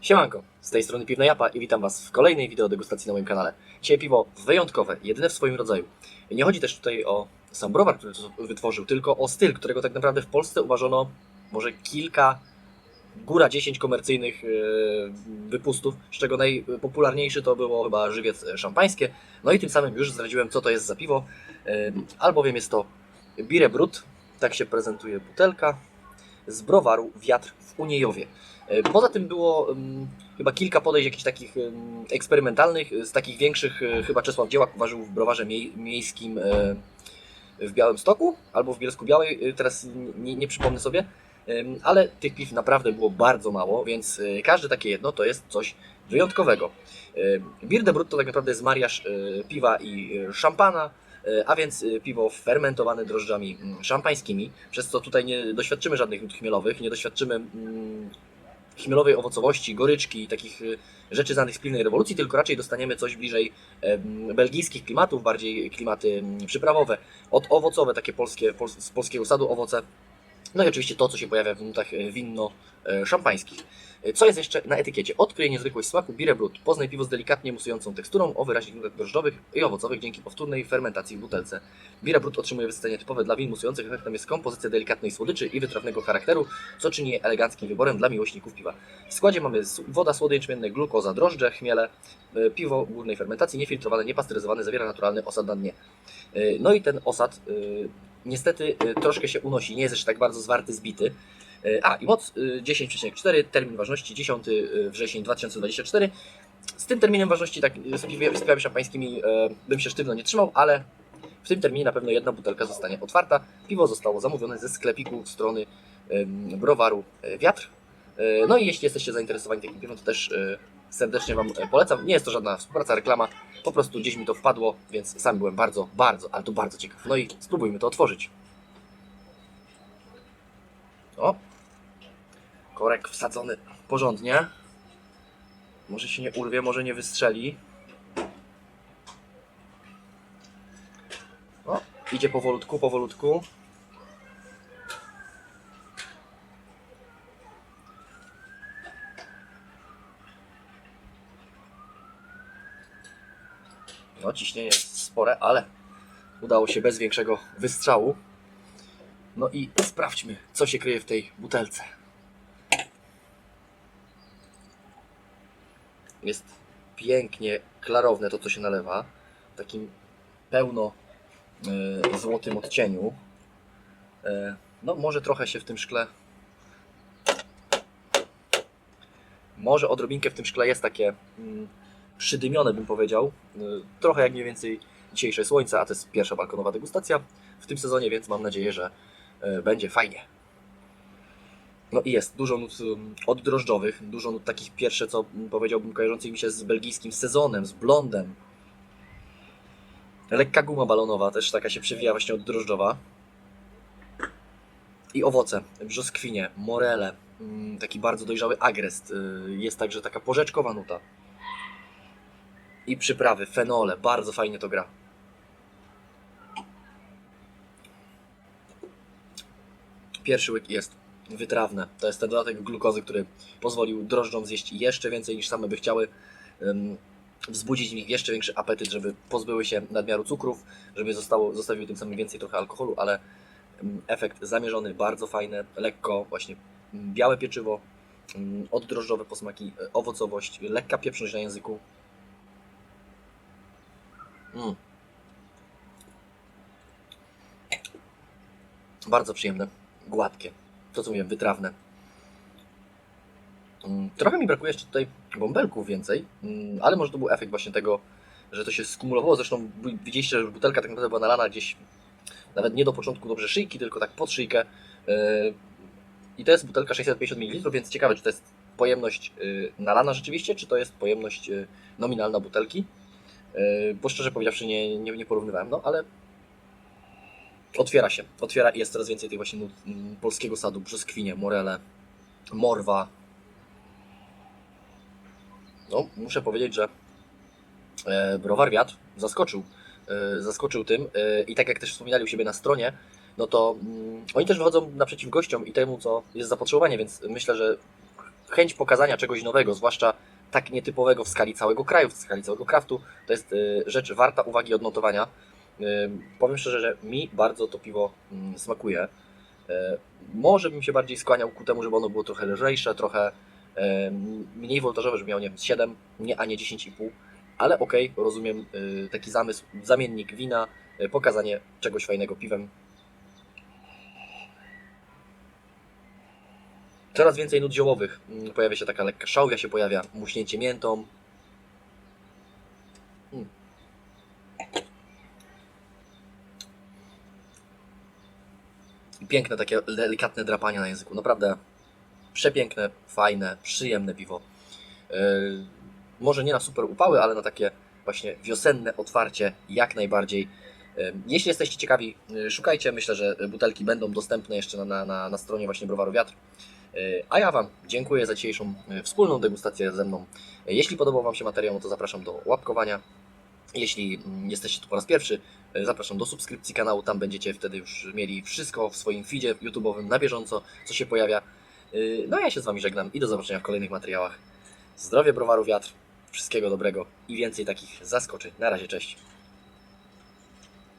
Siemanko, z tej strony Piwna Japa i witam Was w kolejnej wideo degustacji na moim kanale. Dzisiaj piwo wyjątkowe, jedyne w swoim rodzaju. Nie chodzi też tutaj o sam browar, który to wytworzył, tylko o styl, którego tak naprawdę w Polsce uważano może kilka, góra 10 komercyjnych e, wypustów, z czego najpopularniejszy to było chyba żywiec szampańskie. No i tym samym już zdradziłem, co to jest za piwo, e, albowiem jest to Bire Brut, tak się prezentuje butelka, z browaru Wiatr w Uniejowie. E, Poza tym było mm, chyba kilka podejść jakichś takich mm, eksperymentalnych, z takich większych e, chyba Czesław Dziełak uważał w browarze miej, miejskim e, w Białymstoku albo w Bielsku Białej, teraz nie, nie przypomnę sobie, ale tych piw naprawdę było bardzo mało, więc każde takie jedno to jest coś wyjątkowego. E, Bier de Brut to tak naprawdę jest mariaż piwa i szampana, a więc e, piwo fermentowane drożdżami mm, szampańskimi, przez co tutaj nie doświadczymy żadnych nut chmielowych, nie doświadczymy mm, chmielowej owocowości, goryczki i takich y, rzeczy znanych z pilnej rewolucji, tylko raczej dostaniemy coś bliżej belgijskich klimatów, bardziej klimaty przyprawowe, od owocowe, takie polskie, pol, z polskiego sadu owoce. No i oczywiście to, co się pojawia w nutach e, winno-szampańskich. Co jest jeszcze na etykiecie? Odkryj niezwykłość smaku Bire Brut. Poznaj piwo z delikatnie musującą teksturą o wyraźnych nutach drożdżowych i owocowych dzięki powtórnej fermentacji w butelce. Bire Brut otrzymuje wysycenie typowe dla win musujących. Efektem jest kompozycja delikatnej słodyczy i wytrawnego charakteru, co czyni je eleganckim wyborem dla miłośników piwa. W składzie mamy woda, słody jęczmienne, glukoza, drożdże, chmiele, e, piwo głównej fermentacji, niefiltrowane, niepasteryzowane, zawiera naturalny osad na dnie. E, No i ten osad e, niestety e, troszkę się unosi, nie jest jeszcze tak bardzo zwarty, zbity. E, A, i moc y, 10,4, termin ważności 10 wrzesień 2024. Z tym terminem ważności, tak z piwie- z piwami szampańskimi bym się sztywno nie trzymał, ale w tym terminie na pewno jedna butelka zostanie otwarta. Piwo zostało zamówione ze sklepiku strony browaru Wiatr. E, No i jeśli jesteście zainteresowani takim piwem, to też e, serdecznie Wam e, polecam. Nie jest to żadna współpraca, reklama, po prostu gdzieś mi to wpadło, więc sam byłem bardzo, bardzo, ale to bardzo ciekaw. No i spróbujmy to otworzyć. O, korek wsadzony porządnie. Może się nie urwie, może nie wystrzeli. O, idzie powolutku, powolutku. No, ciśnienie jest spore, ale udało się bez większego wystrzału. No i sprawdźmy, co się kryje w tej butelce. Jest pięknie klarowne to, co się nalewa. W takim pełno e, złotym odcieniu. E, no, może trochę się w tym szkle. Może odrobinkę w tym szkle jest takie mm, przydymione, bym powiedział. E, trochę jak mniej więcej dzisiejsze słońce, a to jest pierwsza balkonowa degustacja w tym sezonie, więc mam nadzieję, że e, będzie fajnie. No i jest dużo nut oddrożdżowych, dużo nut takich pierwsze, co mm, powiedziałbym, kojarzących mi się z belgijskim sezonem, z blondem. Lekka guma balonowa, też taka się przewija właśnie oddrożdżowa. I owoce, brzoskwinie, morele, mm, taki bardzo dojrzały agrest. y, Jest także taka porzeczkowa nuta. I przyprawy, fenole, bardzo fajnie to gra. Pierwszy łyk jest wytrawne. To jest ten dodatek glukozy, który pozwolił drożdżom zjeść jeszcze więcej niż same by chciały. Wzbudzić w nich jeszcze większy apetyt, żeby pozbyły się nadmiaru cukrów, żeby zostało, zostawiły tym samym więcej trochę alkoholu, ale efekt zamierzony, bardzo fajny, lekko właśnie białe pieczywo, oddrożdżowe posmaki, y, owocowość, lekka pieprzność na języku. Mm. Bardzo przyjemne, gładkie. To co mówiłem, wytrawne. Mm, Trochę mi brakuje jeszcze tutaj bąbelków więcej, mm, ale może to był efekt właśnie tego, że to się skumulowało. Zresztą wi- widzieliście, że butelka tak naprawdę była nalana gdzieś nawet nie do początku dobrze szyjki, tylko tak pod szyjkę. Yy, I to jest butelka 650 ml, więc ciekawe, czy to jest pojemność yy, nalana rzeczywiście, czy to jest pojemność yy, nominalna butelki. Yy, Bo szczerze powiedziawszy nie, nie, nie porównywałem, no ale otwiera się, otwiera i jest coraz więcej tych właśnie polskiego sadu, brzoskwinie, morele, morwa. No, muszę powiedzieć, że e, browar wiatr zaskoczył. E, zaskoczył tym e, i tak jak też wspominali u siebie na stronie, no to mm, oni też wychodzą naprzeciw gościom i temu, co jest zapotrzebowanie, więc myślę, że chęć pokazania czegoś nowego, zwłaszcza tak nietypowego w skali całego kraju, w skali całego kraftu, to jest y, rzecz warta uwagi odnotowania. Y, powiem szczerze, że mi bardzo to piwo mm, smakuje. Y, może bym się bardziej skłaniał ku temu, żeby ono było trochę lżejsze, trochę mniej woltażowe, żeby miał nie wiem, z 7, nie, a nie 10,5. Ale okej, rozumiem y, taki zamysł, zamiennik wina, pokazanie czegoś fajnego piwem. Coraz więcej nut ziołowych. Mm, Pojawia się taka lekka szałwia, się pojawia muśnięcie miętą. Mm. Piękne takie delikatne drapanie na języku. Naprawdę przepiękne, fajne, przyjemne piwo. Yy, może nie na super upały, ale na takie właśnie wiosenne otwarcie jak najbardziej. Yy, Jeśli jesteście ciekawi, yy, szukajcie. Myślę, że butelki będą dostępne jeszcze na, na, na stronie właśnie Browaru Wiatr. A ja Wam dziękuję za dzisiejszą yy, wspólną degustację ze mną. Jeśli podobał Wam się materiał, no to zapraszam do łapkowania. Jeśli mm, jesteście tu po raz pierwszy, yy, zapraszam do subskrypcji kanału. Tam będziecie wtedy już mieli wszystko w swoim feedzie YouTube'owym na bieżąco, co się pojawia. Yy, No ja się z Wami żegnam i do zobaczenia w kolejnych materiałach. Zdrowie Browaru Wiatr, wszystkiego dobrego i więcej takich zaskoczeń. Na razie, cześć.